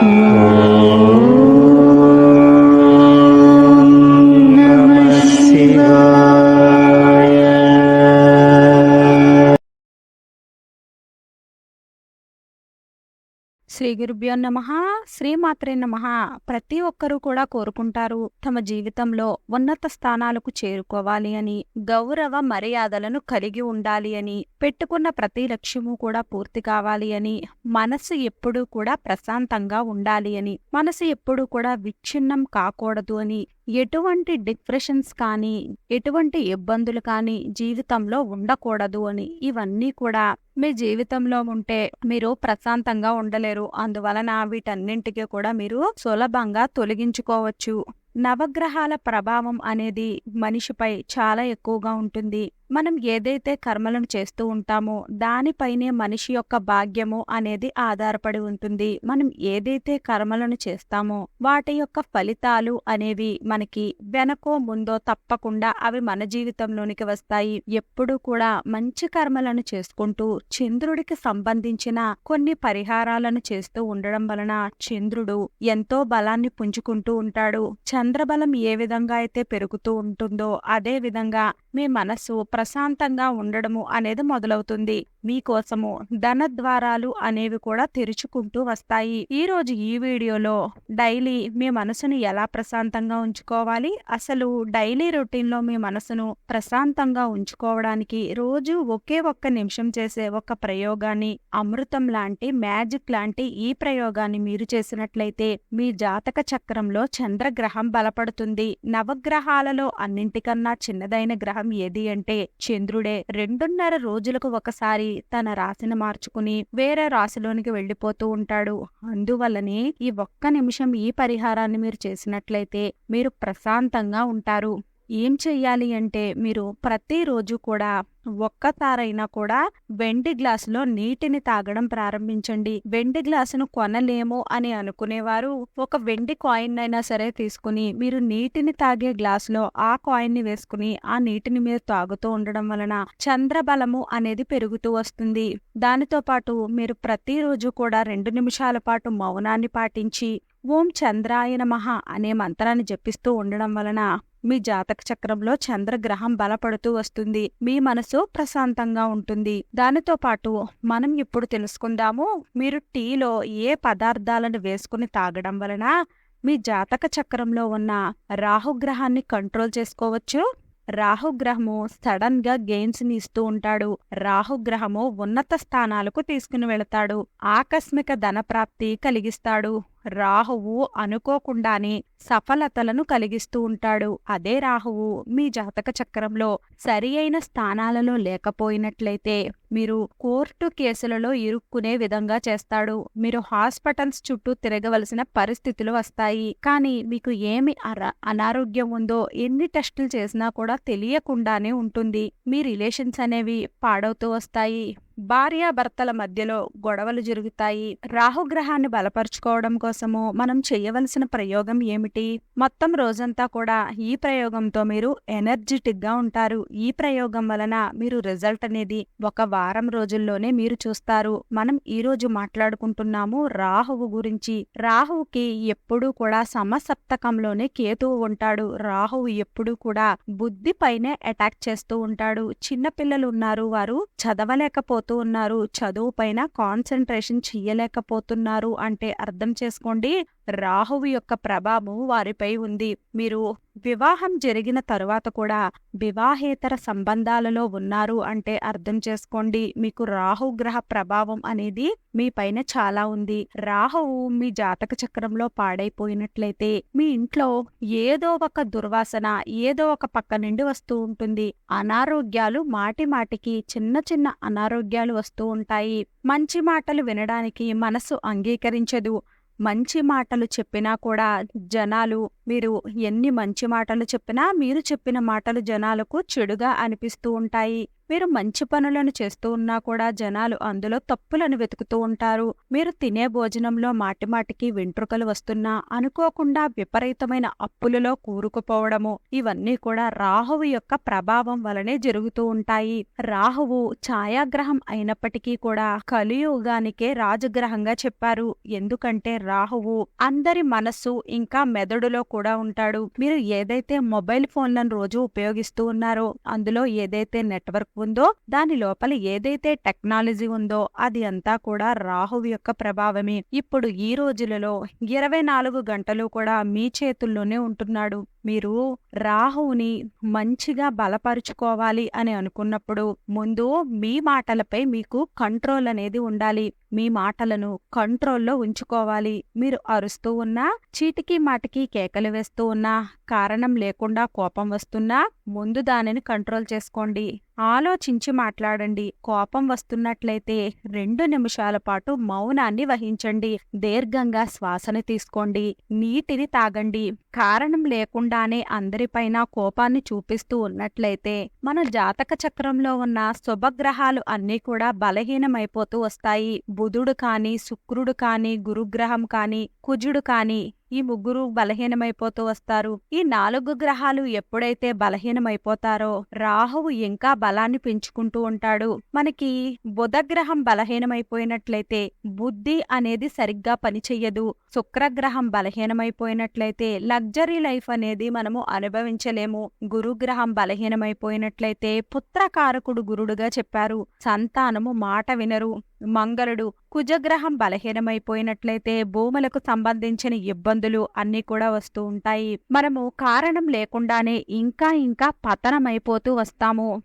నమః శ్రీ గురుభ్యో నమ శ్రీమాత్రే నమ. ప్రతి ఒక్కరూ కూడా కోరుకుంటారు తమ జీవితంలో ఉన్నత స్థానాలకు చేరుకోవాలి అని గౌరవ మర్యాదలను కలిగి ఉండాలి అని పెట్టుకున్న ప్రతి లక్ష్యము కూడా పూర్తి కావాలి అని మనసు ఎప్పుడూ కూడా ప్రశాంతంగా ఉండాలి అని మనసు ఎప్పుడూ కూడా విచ్ఛిన్నం కాకూడదు అని ఎటువంటి డిప్రెషన్స్ కానీ ఎటువంటి ఇబ్బందులు కానీ జీవితంలో ఉండకూడదు అని ఇవన్నీ కూడా మీ జీవితంలో ఉంటే మీరు ప్రశాంతంగా ఉండలేరు. అందువలన వీటన్నింటికి కూడా మీరు సులభంగా తొలగించుకోవచ్చు. నవగ్రహాల ప్రభావం అనేది మనిషిపై చాలా ఎక్కువగా ఉంటుంది. మనం ఏదైతే కర్మలను చేస్తూ ఉంటామో దానిపైనే మనిషి యొక్క భాగ్యము అనేది ఆధారపడి ఉంటుంది. మనం ఏదైతే కర్మలను చేస్తామో వాటి యొక్క ఫలితాలు అనేవి మనకి వెనకో ముందో తప్పకుండా అవి మన జీవితంలోనికి వస్తాయి. ఎప్పుడూ కూడా మంచి కర్మలను చేసుకుంటూ చంద్రుడికి సంబంధించిన కొన్ని పరిహారాలను చేస్తూ ఉండడం వలన చంద్రుడు ఎంతో బలాన్ని పుంజుకుంటూ ఉంటాడు. చంద్రబలం ఏ విధంగా అయితే పెరుగుతూ ఉంటుందో అదే విధంగా మీ మనస్సు ప్రశాంతంగా ఉండడము అనేది మొదలవుతుంది. మీకోసము ధన ద్వారాలు అనేవి కూడా తెరుచుకుంటూ వస్తాయి. ఈ రోజు ఈ వీడియోలో డైలీ మీ మనసును ఎలా ప్రశాంతంగా ఉంచుకోవాలి? అసలు డైలీ రొటీన్లో మీ మనసును ప్రశాంతంగా ఉంచుకోవడానికి రోజు ఒకే ఒక్క నిమిషం చేసే ఒక ప్రయోగాన్ని అమృతం లాంటి మ్యాజిక్ లాంటి ఈ ప్రయోగాన్ని మీరు చేసినట్లయితే మీ జాతక చక్రంలో చంద్రగ్రహం బలపడుతుంది. నవగ్రహాలలో అన్నింటికన్నా చిన్నదైన గ్రహం ఏది అంటే చంద్రుడే రెండున్నర రోజులకు ఒకసారి తన రాశిని మార్చుకుని వేరే రాశిలోనికి వెళ్ళిపోతూ ఉంటాడు. అందువల్లనే ఈ ఒక్క నిమిషం ఈ పరిహారాన్ని మీరు చేసినట్లయితే మీరు ప్రశాంతంగా ఉంటారు. ఏం చెయ్యాలి అంటే మీరు ప్రతిరోజు కూడా ఒక్కసారైనా కూడా వెండి గ్లాసులో నీటిని తాగడం ప్రారంభించండి. వెండి గ్లాసును కొనలేము అని అనుకునేవారు. ఒక వెండి కాయిన్ అయినా సరే తీసుకుని మీరు నీటిని తాగే గ్లాసులో ఆ కాయిన్ని వేసుకుని ఆ నీటిని మీరు తాగుతూ ఉండడం వలన చంద్రబలము అనేది పెరుగుతూ వస్తుంది. దానితో పాటు మీరు ప్రతిరోజు కూడా రెండు నిమిషాల పాటు మౌనాన్ని పాటించి ఓం చంద్రాయ నమః అనే మంత్రాన్ని జపిస్తూ ఉండడం వలన మీ జాతక చక్రంలో చంద్రగ్రహం బలపడుతూ వస్తుంది. మీ మనసు ప్రశాంతంగా ఉంటుంది. దానితో పాటు మనం ఇప్పుడు తెలుసుకుందాము మీరు టీలో ఏ పదార్థాలను వేసుకుని తాగడం వలన మీ జాతక చక్రంలో ఉన్న రాహుగ్రహాన్ని కంట్రోల్ చేసుకోవచ్చు? రాహుగ్రహము సడన్గా గెయిన్స్ని ఇస్తూ ఉంటాడు. రాహుగ్రహము ఉన్నత స్థానాలకు తీసుకుని వెళతాడు. ఆకస్మిక ధనప్రాప్తి కలిగిస్తాడు. రాహువు అనుకోకుండానే సఫలతలను కలిగిస్తూ ఉంటాడు. అదే రాహువు మీ జాతక చక్రంలో సరి అయిన స్థానాలలో లేకపోయినట్లయితే మీరు కోర్టు కేసులలో ఇరుక్కునే విధంగా చేస్తాడు. మీరు హాస్పిటల్స్ చుట్టూ తిరగవలసిన పరిస్థితులు వస్తాయి. కానీ మీకు ఏమి అర అనారోగ్యం ఉందో ఎన్ని టెస్టులు చేసినా కూడా తెలియకుండానే ఉంటుంది. మీ రిలేషన్స్ అనేవి పాడవుతూ వస్తాయి. భార్యాభర్తల మధ్యలో గొడవలు జరుగుతాయి. రాహుగ్రహాన్ని బలపరుచుకోవడం కోసము మనం చేయవలసిన ప్రయోగం ఏమిటి? మొత్తం రోజంతా కూడా ఈ ప్రయోగంతో మీరు ఎనర్జెటిక్గా ఉంటారు. ఈ ప్రయోగం వలన మీరు రిజల్ట్ అనేది ఒక వారం రోజుల్లోనే మీరు చూస్తారు. మనం ఈ రోజు మాట్లాడుకుంటున్నాము రాహువు గురించి. రాహువుకి ఎప్పుడూ కూడా సమసప్తకంలోనే కేతువు ఉంటాడు. రాహువు ఎప్పుడూ కూడా బుద్ధి పైనే అటాక్ చేస్తూ ఉంటాడు. చిన్నపిల్లలు ఉన్నారు వారు చదవలేకపోతే ఉన్నారు. చదువు పైన కాన్సన్ట్రేషన్ చెయ్యలేకపోతున్నారు. అంటే అర్థం చేసుకోండి. రాహువు యొక్క ప్రభావం వారిపై ఉంది. మీరు వివాహం జరిగిన తరువాత కూడా వివాహేతర సంబంధాలలో ఉన్నారు అంటే అర్థం చేసుకోండి. మీకు రాహుగ్రహ ప్రభావం అనేది మీ పైన చాలా ఉంది. రాహువు మీ జాతక చక్రంలో పాడైపోయినట్లయితే మీ ఇంట్లో ఏదో ఒక దుర్వాసన ఏదో ఒక పక్క నుండి వస్తూ ఉంటుంది. అనారోగ్యాలు మాటి మాటికి చిన్న చిన్న అనారోగ్యాలు వస్తూ ఉంటాయి. మంచి మాటలు వినడానికి మనసు అంగీకరించదు. మంచి మాటలు చెప్పినా కూడా జనాలు మీరు ఎన్ని మంచి మాటలు చెప్పినా మీరు చెప్పిన మాటలు జనాలకు చెడుగా అనిపిస్తూ ఉంటాయి. మీరు మంచి పనులను చేస్తూ ఉన్నా కూడా జనాలు అందులో తప్పులను వెతుకుతూ ఉంటారు. మీరు తినే భోజనంలో మాటిమాటికి వెంట్రుకలు వస్తున్నా అనుకోకుండా విపరీతమైన అప్పులలో కూరుకుపోవడము ఇవన్నీ కూడా రాహువు యొక్క ప్రభావం వలనే జరుగుతూ ఉంటాయి. రాహువు ఛాయాగ్రహం అయినప్పటికీ కూడా కలియుగానికే రాజగ్రహంగా చెప్పారు. ఎందుకంటే రాహువు అందరి మనస్సు ఇంకా మెదడులో కూడా ఉంటాడు. మీరు ఏదైతే మొబైల్ ఫోన్లను రోజు ఉపయోగిస్తూ ఉన్నారో అందులో ఏదైతే నెట్వర్క్ ఉందో దాని లోపల ఏదైతే టెక్నాలజీ ఉందో అది అంతా కూడా రాహువు యొక్క ప్రభావమే. ఇప్పుడు ఈ రోజులలో ఇరవై నాలుగు గంటలు కూడా మీ చేతుల్లోనే ఉంటున్నాడు. మీరు రాహువుని మంచిగా బలపరుచుకోవాలి అని అనుకున్నప్పుడు ముందు మీ మాటలపై మీకు కంట్రోల్ అనేది ఉండాలి. మీ మాటలను కంట్రోల్లో ఉంచుకోవాలి. మీరు అరుస్తూ ఉన్నా చీటికి మాటికి కేకలు వేస్తూ ఉన్నా కారణం లేకుండా కోపం వస్తున్నా ముందు దానిని కంట్రోల్ చేసుకోండి. ఆలోచించి మాట్లాడండి. కోపం వస్తున్నట్లయితే రెండు నిమిషాల పాటు మౌనాన్ని వహించండి. దీర్ఘంగా శ్వాసను తీసుకోండి. నీటిని తాగండి. కారణం లేకుండా లేకుండానే అందరిపైన కోపాన్ని చూపిస్తూ ఉన్నట్లయితే మన జాతక చక్రంలో ఉన్న శుభగ్రహాలు అన్నీ కూడా బలహీనమైపోతూ వస్తాయి. బుధుడు కాని శుక్రుడు కాని గురుగ్రహం కాని కుజుడు కాని ఈ ముగ్గురు బలహీనమైపోతూ వస్తారు. ఈ నాలుగు గ్రహాలు ఎప్పుడైతే బలహీనమైపోతారో రాహువు ఇంకా బలాన్ని పెంచుకుంటూ ఉంటాడు. మనకి బుధగ్రహం బలహీనమైపోయినట్లయితే బుద్ధి అనేది సరిగ్గా పనిచెయ్యదు శుక్రగ్రహం బలహీనమైపోయినట్లయితే లగ్జరీ లైఫ్ అనేది మనము అనుభవించలేము. గురుగ్రహం బలహీనమైపోయినట్లయితే పుత్రకారకుడు గురుడుగా చెప్పారు. సంతానము మాట వినరు. మంగళుడు కుజగ్రహం బలహీనమైపోయినట్లయితే భూములకు సంబంధించిన ఇబ్బందులు అన్నీ కూడా వస్తూ ఉంటాయి. మనము కారణం లేకుండానే ఇంకా ఇంకా పతనమైపోతూ వస్తాము.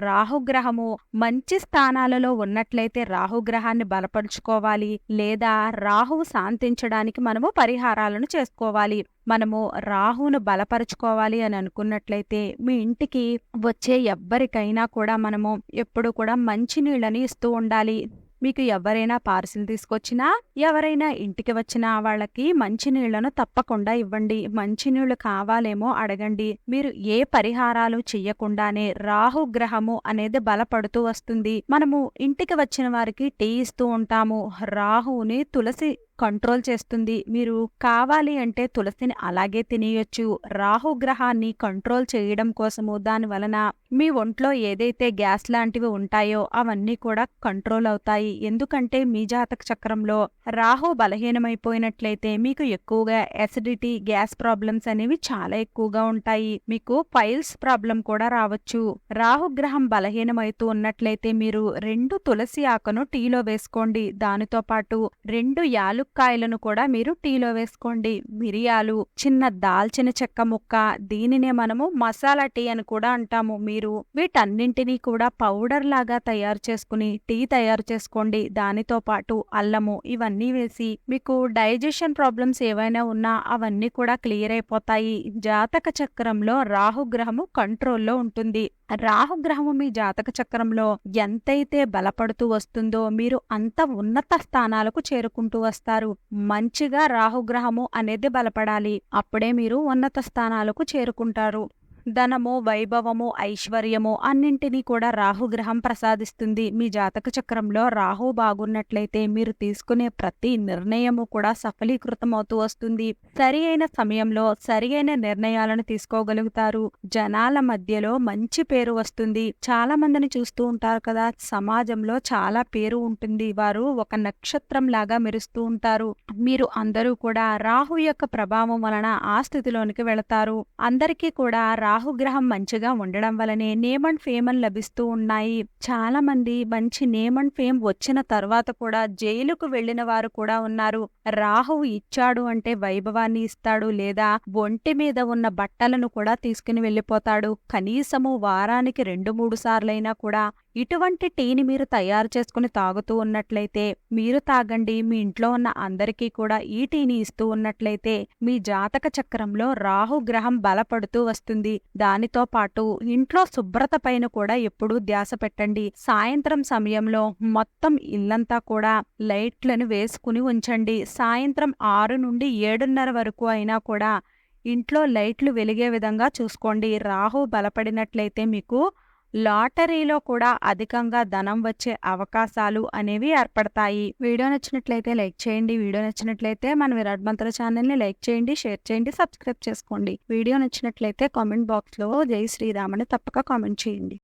రాహుగ్రహము మంచి స్థానాలలో ఉన్నట్లయితే రాహుగ్రహాన్ని బలపరుచుకోవాలి లేదా రాహువు శాంతించడానికి మనము పరిహారాలను చేసుకోవాలి. మనము రాహును బలపరుచుకోవాలి అని అనుకున్నట్లయితే మీ ఇంటికి వచ్చే ఎవ్వరికైనా కూడా మనము ఎప్పుడు కూడా మంచి నీళ్ళని ఇస్తూ ఉండాలి. మీకు ఎవరైనా పార్సిల్ తీసుకొచ్చినా ఎవరైనా ఇంటికి వచ్చినా వాళ్ళకి మంచినీళ్ళను తప్పకుండా ఇవ్వండి. మంచినీళ్ళు కావాలేమో అడగండి. మీరు ఏ పరిహారాలు చెయ్యకుండానే రాహు గ్రహము అనేది బలపడుతూ వస్తుంది. మనము ఇంటికి వచ్చిన వారికి టీ ఇస్తూ ఉంటాము. రాహుని తులసి కంట్రోల్ చేస్తుంది. మీరు కావాలి అంటే తులసిని అలాగే తినేయొచ్చు. రాహుగ్రహాన్ని కంట్రోల్ చేయడం కోసము దాని వలన మీ ఒంట్లో ఏదైతే గ్యాస్ లాంటివి ఉంటాయో అవన్నీ కూడా కంట్రోల్ అవుతాయి. ఎందుకంటే మీ జాతక చక్రంలో రాహు బలహీనమైపోయినట్లయితే మీకు ఎక్కువగా ఎసిడిటీ గ్యాస్ ప్రాబ్లమ్స్ అనేవి చాలా ఎక్కువగా ఉంటాయి. మీకు ఫైల్స్ ప్రాబ్లం కూడా రావచ్చు. రాహుగ్రహం బలహీనమైతూ ఉన్నట్లయితే మీరు రెండు తులసి ఆకును టీలో వేసుకోండి. దానితో పాటు రెండు యాలు యాలుక్కాయలను కూడా మీరు టీలో వేసుకోండి. మిరియాలు చిన్న దాల్చిన చెక్క ముక్క దీనినే మనము మసాలా టీ అని కూడా అంటాము. మీరు వీటన్నింటినీ కూడా పౌడర్ లాగా తయారు చేసుకుని టీ తయారు చేసుకోండి. దానితో పాటు అల్లము ఇవన్నీ వేసి మీకు డైజెషన్ ప్రాబ్లమ్స్ ఏవైనా ఉన్నా అవన్నీ కూడా క్లియర్ అయిపోతాయి. జాతక చక్రంలో రాహుగ్రహము కంట్రోల్లో ఉంటుంది. రాహుగ్రహము మీ జాతక చక్రంలో ఎంతైతే బలపడుతూ వస్తుందో మీరు అంత ఉన్నత స్థానాలకు చేరుకుంటూ వస్తారు. మంచిగా రాహుగ్రహము అనేది బలపడాలి. అప్పుడే మీరు ఉన్నత స్థానాలకు చేరుకుంటారు. ధనము వైభవము ఐశ్వర్యము అన్నింటినీ కూడా రాహుగ్రహం ప్రసాదిస్తుంది. మీ జాతక చక్రంలో రాహు బాగున్నట్లయితే మీరు తీసుకునే ప్రతి నిర్ణయము కూడా సఫలీకృతమవుతూ వస్తుంది. సరి అయిన సమయంలో సరి అయిన నిర్ణయాలను తీసుకోగలుగుతారు. జనాల మధ్యలో మంచి పేరు వస్తుంది. చాలా మందిని చూస్తూ ఉంటారు కదా. సమాజంలో చాలా పేరు ఉంటుంది. వారు ఒక నక్షత్రం లాగా మెరుస్తూ ఉంటారు. మీరు అందరూ కూడా రాహు యొక్క ప్రభావం వలన ఆ స్థితిలోనికి వెళతారు. అందరికీ కూడా రాహుగ్రహం మంచిగా ఉండడం వలనే నేమ్ అండ్ ఫేమ్ అని లభిస్తూ ఉన్నాయి. చాలా మంది మంచి నేమ్ అండ్ ఫేమ్ వచ్చిన తర్వాత కూడా జైలుకు వెళ్ళిన వారు కూడా ఉన్నారు. రాహువు ఇచ్చాడు అంటే వైభవాన్ని ఇస్తాడు లేదా ఒంటి మీద ఉన్న బట్టలను కూడా తీసుకుని వెళ్ళిపోతాడు. కనీసము వారానికి రెండు మూడు సార్లైనా కూడా ఇటువంటి టీని మీరు తయారు చేసుకుని తాగుతూ ఉన్నట్లయితే మీరు తాగండి. మీ ఇంట్లో ఉన్న అందరికీ కూడా ఈ టీని ఇస్తూ ఉన్నట్లయితే మీ జాతక చక్రంలో రాహు గ్రహం బలపడుతూ వస్తుంది. దానితో పాటు ఇంట్లో శుభ్రత పైన కూడా ఎప్పుడూ ధ్యాస పెట్టండి. సాయంత్రం సమయంలో మొత్తం ఇల్లంతా కూడా లైట్లను వేసుకుని ఉంచండి. సాయంత్రం ఆరు నుండి ఏడున్నర వరకు అయినా కూడా ఇంట్లో లైట్లు వెలిగే విధంగా చూసుకోండి. రాహు బలపడినట్లయితే మీకు లాటరీలో కూడా అధికంగా ధనం వచ్చే అవకాశాలు అనేవి ఏర్పడతాయి. వీడియో నచ్చినట్లయితే లైక్ చేయండి. వీడియో నచ్చినట్లయితే మన విరాట్ మంత్ర ఛానల్ని లైక్ చేయండి షేర్ చేయండి సబ్స్క్రైబ్ చేసుకోండి. వీడియో నచ్చినట్లయితే కామెంట్ బాక్స్లో జై శ్రీరామని తప్పక కామెంట్ చేయండి.